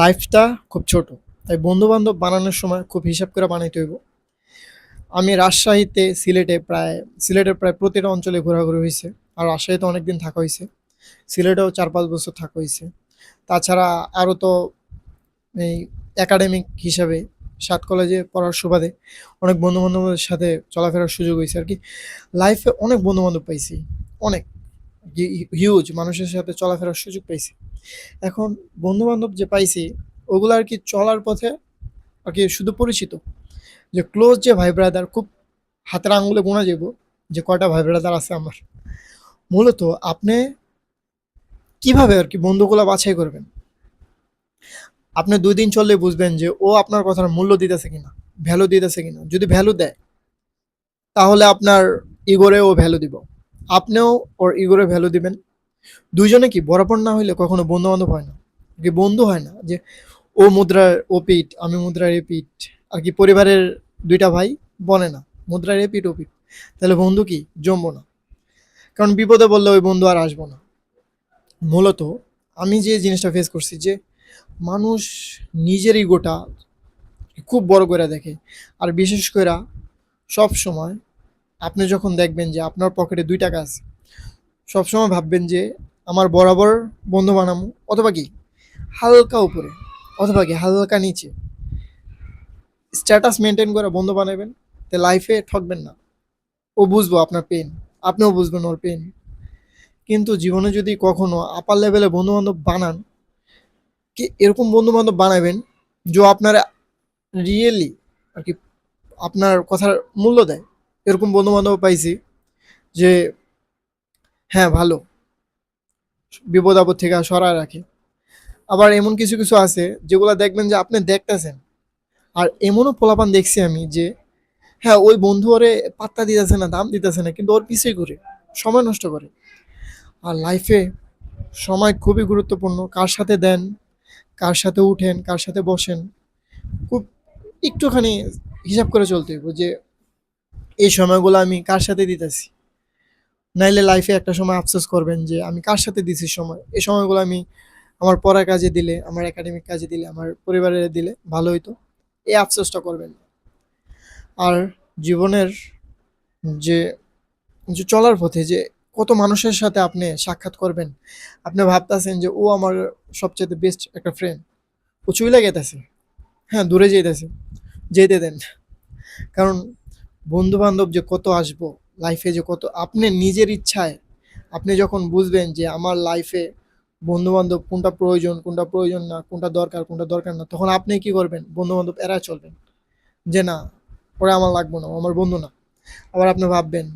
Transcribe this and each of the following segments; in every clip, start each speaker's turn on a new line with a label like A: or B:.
A: লাইফটা খুব ছোট, তাই বন্ধু বান্ধব বানানোর সময় খুব হিসাব করে বানাইতে হইব। আমি রাজশাহীতে সিলেটে প্রায়, সিলেটের প্রায় প্রতিটা অঞ্চলে ঘোরাঘুরি হয়েছে আর রাজশাহীতে অনেক দিন থাকা হয়েছে সিলেটেও চার পাঁচ বছর থাকা হয়েছে তাছাড়া আরও তো এই একাডেমিক হিসাবে সাত কলেজে পড়ার সুবাদে অনেক বন্ধু বান্ধবের সাথে চলাফেরার সুযোগ হয়েছে আর কি। লাইফে অনেক বন্ধু বান্ধব পাইছি, অনেক। হিউজ মানুষের সাথে চলাফেরার সুযোগ পাইছি। এখন বন্ধু বান্ধব যে পাইছি, ওগুলো আর কি চলার পথে আর কি শুধু পরিচিত। যে ক্লোজ যে ভাই ব্রাদার খুব হাতের আঙুলে গোনা যাব যে কয়টা ভাই ব্রাদার আছে আমার। মূলত আপনি কীভাবে আর কি বন্ধুগুলো বাছাই করবেন? আপনি দুই দিন চললে বুঝবেন যে ও আপনার কথার মূল্য দিতেছে কিনা ভ্যালু দিতেছে কিনা। যদি ভ্যালু দেয়, তাহলে আপনার ইগোরে ও ভ্যালু দিব। আপনিও ওর ইগোরে ভ্যালু দিবেন। দুইজনে কি বরাবর না হইলে কখনো বন্ধু বান্ধব হয় না? কি বন্ধু হয় না? যে ও মুদ্রার, ও পিঠ, আমি মুদ্রার এ পিঠ। আর কি পরিবারের দুইটা ভাই বলে না, মুদ্রার এ পিঠ, ও পিঠ। তাহলে বন্ধু কি? জমবো না। কারণ বিপদে বললে ওই বন্ধু আর আসব না। মূলত আমি যে জিনিসটা ফেস করছি যে মানুষ নিজের ইগোটা খুব বড় করে দেখে। আর বিশেষ করে সব সময় আপনি যখন দেখবেন যে আপনার পকেটে দুই টাকা আছে, সবসময় ভাববেন যে আমার বরাবর বন্ধু বানাবো অথবা কি? হালকা উপরে, অথবা কি? হালকা নিচে। স্ট্যাটাস মেনটেন করে বন্ধু বানাবেন, তো লাইফে ঠকবেন না। ও বুঝব আপনার পেন আপনিও বুঝবেন ওর পেন কিন্তু জীবনে যদি কখনো আপার লেভেলে বন্ধু বান্ধব বানান, কি এরকম বন্ধু বান্ধব বানাবেন, যে আপনারা রিয়েলি আর কি আপনার কথার মূল্য দেয়। এরকম বন্ধু বান্ধব পাইছি যে হ্যাঁ ভালো। বিপদ আপদ থেকে সরায় রাখে। আবার এমন কিছু কিছু আছে যেগুলো দেখবেন যে আপনি দেখতেছেন। আর এমনও পোলাপান দেখছি আমি যে হ্যাঁ ওই বন্ধু ওরে পাত্তা দিতেছে না, দাম দিতেছে না, কিন্তু ওর পিছিয়ে ঘুরে, সময় নষ্ট করে। আর লাইফে সময় খুবই গুরুত্বপূর্ণ। কার সাথে দেন, কার সাথে উঠেন, কার সাথে বসেন, খুব একটুখানি হিসাব করে চলতে হইব যে এই সময়গুলো আমি কার সাথে দিতেছি? নাইলে লাইফে একটা সময় আফসোস করবেন যে আমি কার সাথে দিছি সময়? এই সময়গুলো আমি আমার পড়ার কাজে দিলে, আমার একাডেমিক কাজে দিলে, আমার পরিবারের দিলে ভালো হইতো। এই আফসোসটা করবেন। আর জীবনের যে যে চলার পথে যে কত মানুষের সাথে আপনি সাক্ষাৎ করবেন, আপনি ভাবতেছেন যে, ও আমার সবচেয়ে বেস্ট একটা ফ্রেন্ড ও চুইলা গেতেছে হ্যাঁ দূরে যেতেছে যেতে দেন। কারণ বন্ধু বান্ধব যে কত আসব লাইফে যে কত, আপনি নিজের ইচ্ছায় আপনি যখন বুঝবেন যে আমার লাইফে বন্ধু বান্ধব কোনটা প্রয়োজন কোনটা প্রয়োজন না, কোনটা দরকার কোনটা দরকার না, তখন আপনি কি করবেন? বন্ধু বান্ধব এরা চলবেন। যে না, ওরা আমার লাগবো না আমার বন্ধু না। আবার আপনি ভাববেন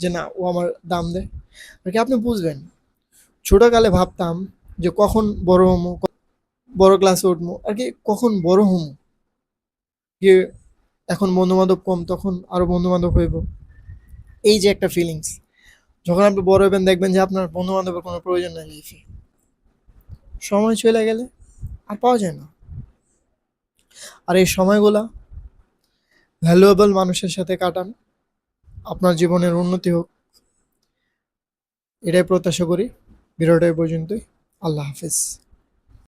A: যে না, ও আমার দাম দেয়। আর কি আপনি বুঝবেন। ছোটোকালে ভাবতাম যে কখন বড় হমো বড় ক্লাসে উঠবো, আর কি কখন বড় হমো এখন বন্ধু বান্ধব কম, তখন আরও বন্ধু বান্ধব হইব। এই যে একটা ফিলিংস যখন আপনি বড় হবেন দেখবেন যে আপনার বন্ধু বান্ধবের কোনো প্রয়োজন নাই লাইফে সময় চলে গেলে আর পাওয়া যায় না। আর এই সময়গুলা ভ্যালুয়েবল মানুষের সাথে কাটান। আপনার জীবনের উন্নতি হোক। এটাই প্রত্যাশা করি। ভিডিওটা পর্যন্তই। আল্লাহ হাফেজ।